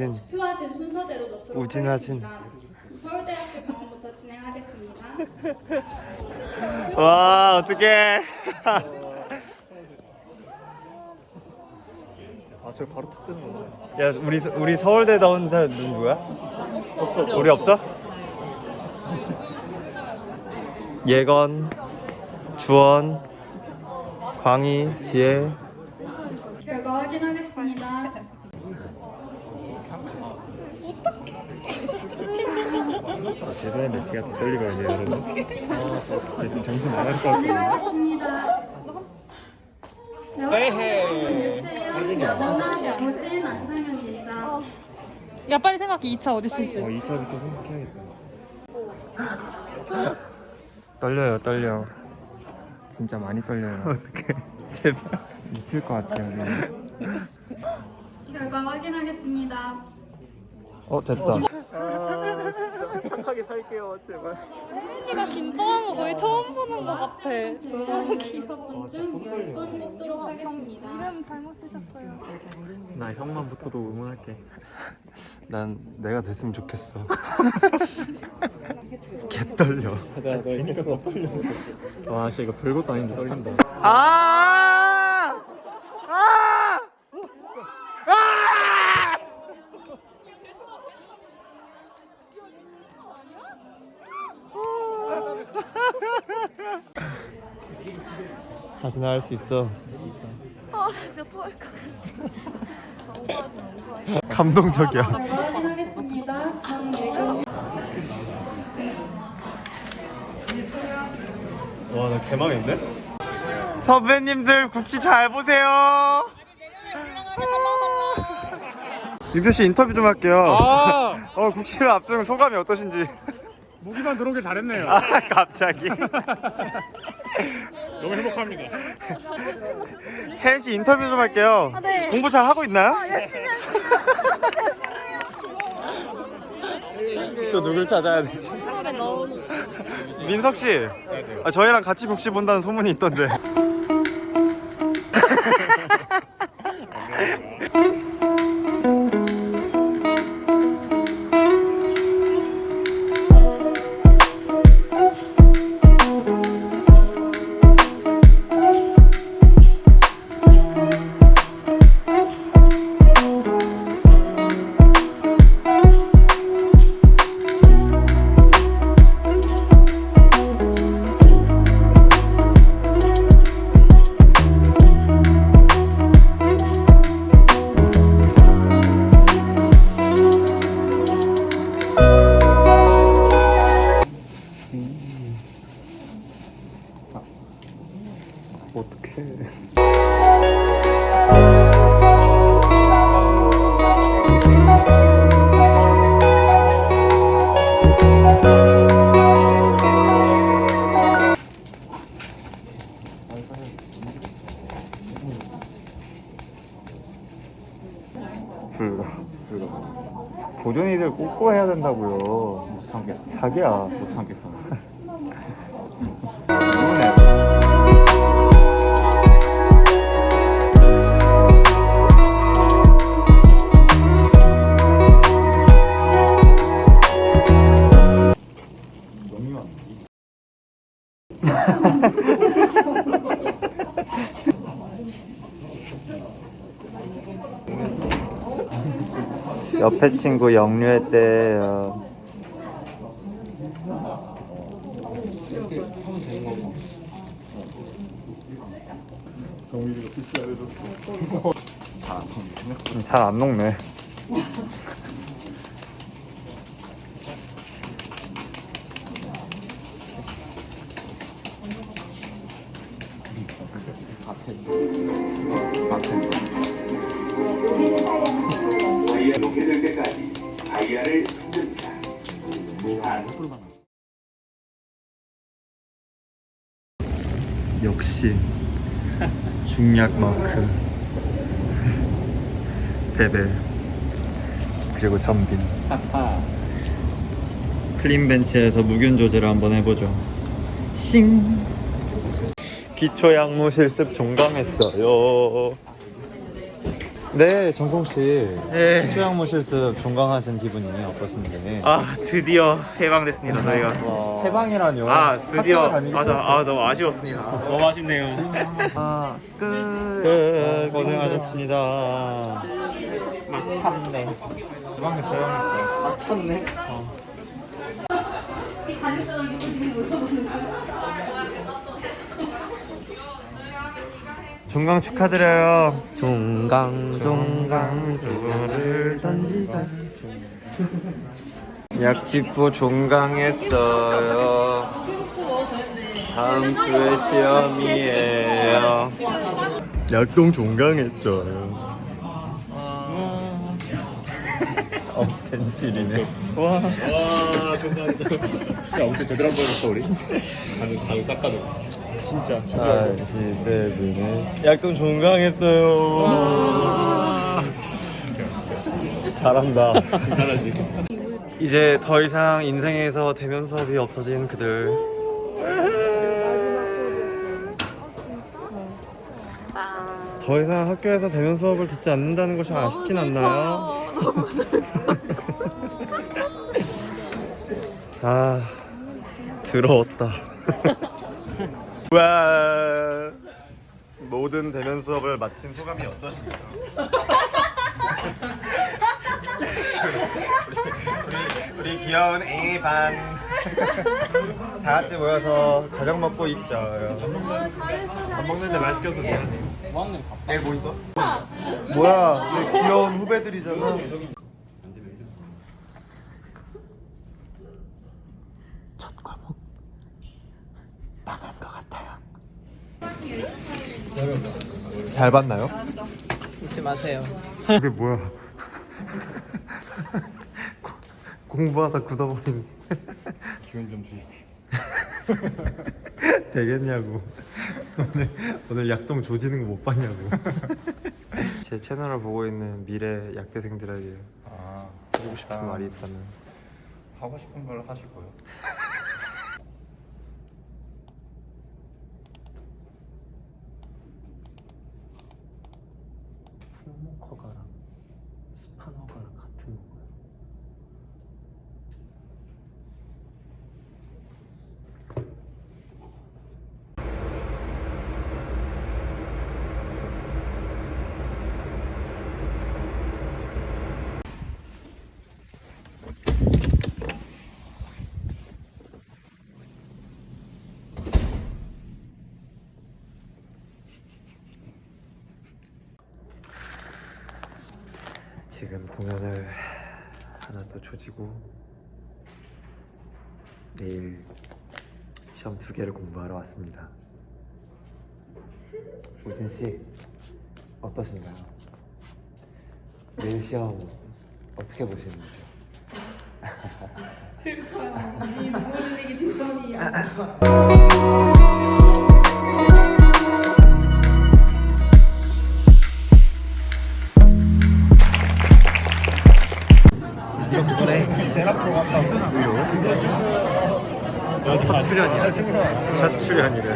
우진 투표하신 순서대로 넣도록 우진하진. 하겠습니다. 서울대학교 병원부터 진행하겠습니다. 와 어떡해 아 저 바로 탁 뜨는구나 야 우리 우리 서울대 나온 사람 누구야? 없어 우리 없어? 예건 주원 광희 지혜 결과 확인하겠습니다. 아, 죄송한데 제가 더 떨리거든요 여러분? 아저 어떡해. 지금 정신 나갈 것 같아요. 에헤이. 영원한 영우진 안상현입니다. 야 빨리 생각해. 2차 어디 있을지. 어 2차부터 생각해야겠다. 떨려요 떨려. 진짜 많이 떨려요. 어떡해. 제발. 미칠 것 같아요 지금 결과 확인하겠습니다. 어 됐다. 착하게 살게요 제발. 혜인이가 긴장한 거 거의 처음 보는 것 같아. 너무 귀여워. 다섯 분중 10분 뽑도록 하겠습니다. 이름 잘못 쓰셨어요. 나 형만 붙어도 응원할게. 난 내가 됐으면 좋겠어. 개 떨려. 너 있으니까 더 떨려 와 진짜 이거 별것도 아닌데 떨린다. 아! 다시 나갈 수 있어. 아 진짜 토할 것 같아 감동적이야. 확인하겠습니다. 와, 나 개망인데? 선배님들 국시 잘 보세요. 윤표 씨 인터뷰 좀 할게요. 아 어, 국시를 앞두는 소감이 어떠신지. 무기만 들어오길 잘했네요 아, 갑자기. 너무 행복합니다 혜연 씨 인터뷰 좀 할게요. 공부 잘 하고 있나요? 또 누굴 찾아야 되지? 민석 씨, 아, 저희랑 같이 국시 본다는 소문이 있던데. 된다고요. 못 참겠어. 자기야. 못 참겠어. 옆에 친구 영유했대요. 잘안 녹네. 다이 다이아를 흔듭니다. 역시 중약 마크. 베베. 그리고 전빈. 클린 벤치에서 무균 조제를 한번 해보죠. 싱. 기초 약무 실습 종강했어요 네, 정콩 씨. 네. 최양모 실습 종강하신 기분이 어떠신지? 아 드디어 해방됐습니다 저희가. 해방이라뇨. 아 드디어 학교가 다니기 맞아. 싫었어요. 아 너무 아쉬웠습니다. 너무 아쉽네요. 아 끝. 끝. 고생하셨습니다. 막참네. 지방에 조용했어요. 막참네. 종강 축하드려요. 종강 종강 종강을 던지자. 약지포 종강했어요. 다음 주에 시험이에요. 약동 종강했죠 요. 어, 덴칠이네. 와, 와, 감사합니다. 야, 어떻게 제대로 한번 해줬어, 우리? 방금, 방금 싹가는. 진짜. 다시 세븐에 약동 종강했어요. 잘한다. 잘하지. 이제 더 이상 인생에서 대면 수업이 없어진 그들. 더 이상 학교에서 대면 수업을 듣지 않는다는 것이 아쉽진 않나요? 아, 더러웠다. 와, 모든 대면 수업을 마친 소감이 어떠십니까? 우리 귀여운 A반 다 같이 모여서 저녁 먹고 있죠. 밥 먹는데 말 시켜서 미안해. 내일 뭐 있어? 뭐야? 내 귀여운 후배들이잖아. 첫 과목 망한 것 같아요. 잘 봤나요? 웃지 마세요. 이게 뭐야? 고- 공부하다 굳어버린. 기운 좀 주입. 되겠냐고. 오늘 오늘 약동 조지는 거 못 봤냐고. 제 채널을 보고 있는 미래 약대생들에게 아, 하고 싶은 말이 있다면 하고 싶은 걸 하시고요. 스판 허가랑 지금 공연을 하나 더 조지고 내일 시험 두 개를 공부하러 왔습니다. 우진 씨 어떠신가요? 내일 시험 어떻게 보시는지요? 첫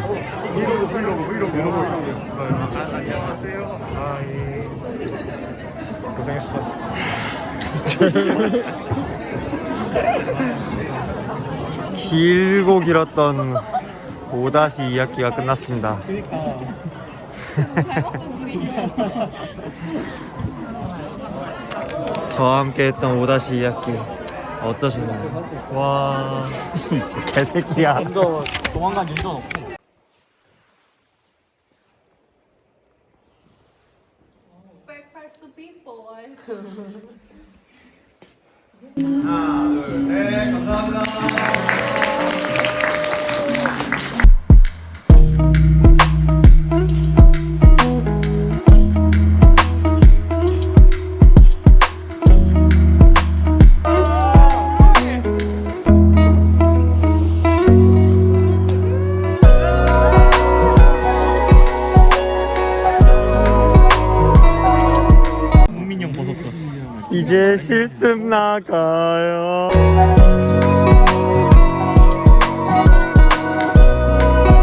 브이로그, 브이로그, 브이로그, 브이로그. 안녕하세요. 아, 예. 고생했어. 길고 길었던 5-2학기가 끝났습니다. 저와 함께 했던 5-2학기 어떠셨나요? 와 개새끼야 도망간 윤전 없지. 국민형 버섯다. 이제 실 습 나가요